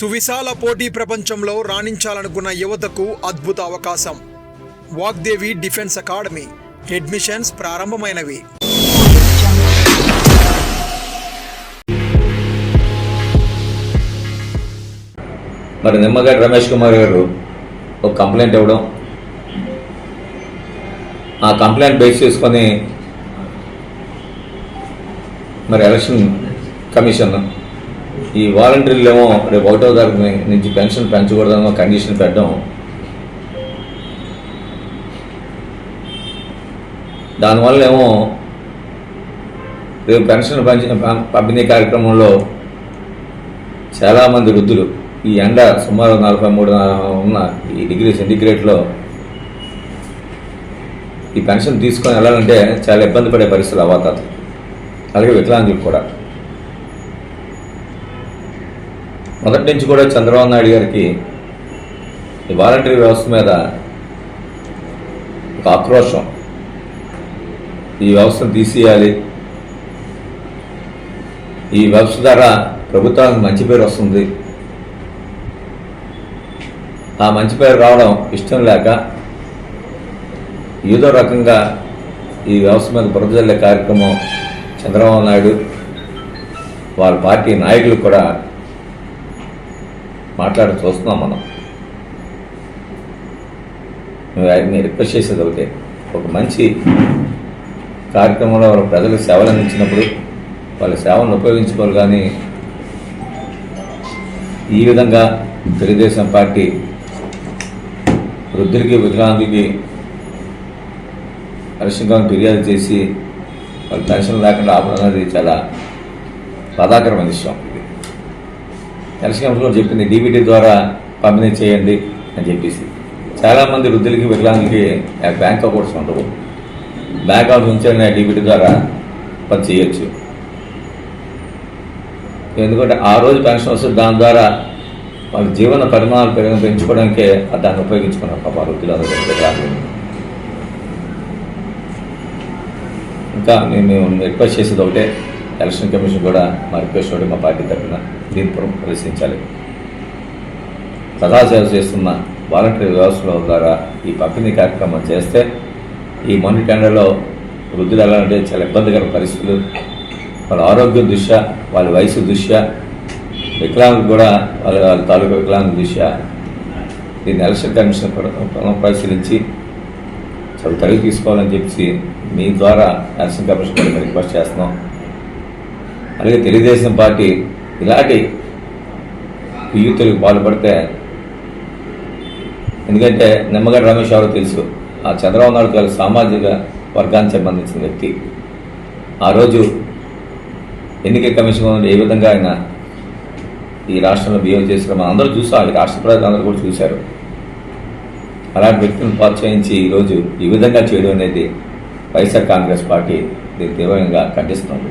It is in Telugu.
సువిశాల పోటీ ప్రపంచంలో రాణించాలనుకున్న యువతకు అద్భుత అవకాశం. Vagdevi defence academy. అడ్మిషన్స్ ప్రారంభమైనవి. మరి నిమ్మగడ్డ రమేష్ కుమార్ గారు ఒక కంప్లైంట్ ఇవ్వడం. ఆ కంప్లైంట్ బేస్ చేసుకొని మరి ఎలక్షన్ కమిషన్ ఈ వాలంటీర్లు ఏమో రేపు ఒకటో తారీఖు నుంచి పెన్షన్ పెంచకూడదన్న కండిషన్ పెట్టడం. దానివల్ల ఏమో రేపు పెన్షన్ పెంచిన పంపిణీ కార్యక్రమంలో చాలామంది వృద్ధులు ఈ ఎండ సుమారు నలభై మూడు ఉన్న ఈ డిగ్రీ సెంటిగ్రేడ్లో ఈ పెన్షన్ తీసుకొని వెళ్ళాలంటే చాలా ఇబ్బంది పడే పరిస్థితులు అవాతారు అలాగే వికలాంగులు కూడా. మొదటి నుంచి కూడా చంద్రబాబు నాయుడు గారికి ఈ వాలంటరీ వ్యవస్థ మీద ఒక ఆక్రోషం. ఈ వ్యవస్థను తీసేయాలి. ఈ వ్యవస్థ ద్వారా ప్రభుత్వానికి మంచి పేరు వస్తుంది. ఆ మంచి పేరు రావడం ఇష్టం లేక ఏదో రకంగా ఈ వ్యవస్థ మీద బురదజల్లే కార్యక్రమం చంద్రబాబు నాయుడు వాళ్ళ పార్టీ నాయకులు కూడా మాట్లాడి చూస్తున్నాం మనం. మేము రిక్వెస్ట్ చేసేది ఒకటే. ఒక మంచి కార్యక్రమంలో వాళ్ళ ప్రజలకు సేవలు అందించినప్పుడు వాళ్ళ సేవలను ఉపయోగించుకోరు కానీ ఈ విధంగా తెలుగుదేశం పార్టీ వృద్ధులకి వికలాంగులకి పరిశ్రమకు ఫిర్యాదు చేసి వాళ్ళు పెన్షన్ లేకుండా ఆపడం అనేది చాలా బాధాకరమైన విషయం. ఎలక్షన్ కమిషన్ కూడా చెప్పింది డీబీటీ ద్వారా పంపిణీ చేయండి అని చెప్పేసి. చాలామంది వృద్ధులకి వికలాంగులకి బ్యాంక్ అకౌంట్స్ ఉండవు. బ్యాంక్ అకౌంట్స్ నుంచి డీబీటీ ద్వారా పని చేయొచ్చు. ఎందుకంటే ఆ రోజు పెన్షన్ వస్తుంది దాని ద్వారా వాళ్ళ జీవన పరిమాణాలు పెరుగు పెంచుకోవడానికే దాన్ని ఉపయోగించుకున్నారు పాప వృద్ధులందరూ వికలాంగులు. ఇంకా నేను మేము రిక్వెస్ట్ చేసేది ఒకటే ఎలక్షన్ కమిషన్ కూడా మా రిక్వెస్ట్ ఒకటి మా పార్టీ తరఫున. దీన్ని పురం ప్రదర్శించాలి. సదాసేవ చేస్తున్న వాలంటరీ వ్యవస్థలో ద్వారా ఈ పంపిణీ కార్యక్రమం చేస్తే ఈ మొన్నటి టెండర్లో వృద్ధులు ఎలా చాలా ఇబ్బందికర పరిస్థితులు వాళ్ళ ఆరోగ్యం దృష్ట్యా వాళ్ళ వయసు దృష్ట్యా వికలాంగులు కూడా వాళ్ళ వాళ్ళ తాలూకా వికలాంగుల దృష్ట్యా దీన్ని ఎలక్షన్ కమిషన్ పరిశీలించి చాలా తగిలి తీసుకోవాలని చెప్పి మీ ద్వారా ఎలక్షన్ కమిషన్ కూడా రిక్వెస్ట్ చేస్తున్నాం. అలాగే తెలుగుదేశం పార్టీ ఇలాంటి యూతులకు పాల్పడితే ఎందుకంటే నిమ్మగడ్డ రమేష్ గారు తెలుసు. ఆ చంద్రబాబు నాయుడు గారు సామాజిక వర్గానికి సంబంధించిన వ్యక్తి. ఆ రోజు ఎన్నికల కమిషన్ ఏ విధంగా ఆయన ఈ రాష్ట్రంలో బిహేవ్ చేసిన మనం అందరూ చూసాం. ఈ రాష్ట్ర ప్రజలు అందరూ కూడా చూశారు. అలాంటి వ్యక్తులను ప్రోత్సహించి ఈరోజు ఈ విధంగా చేయడం అనేది వైఎస్ఆర్ కాంగ్రెస్ పార్టీ దీన్ని తీవ్రంగా ఖండిస్తుంది.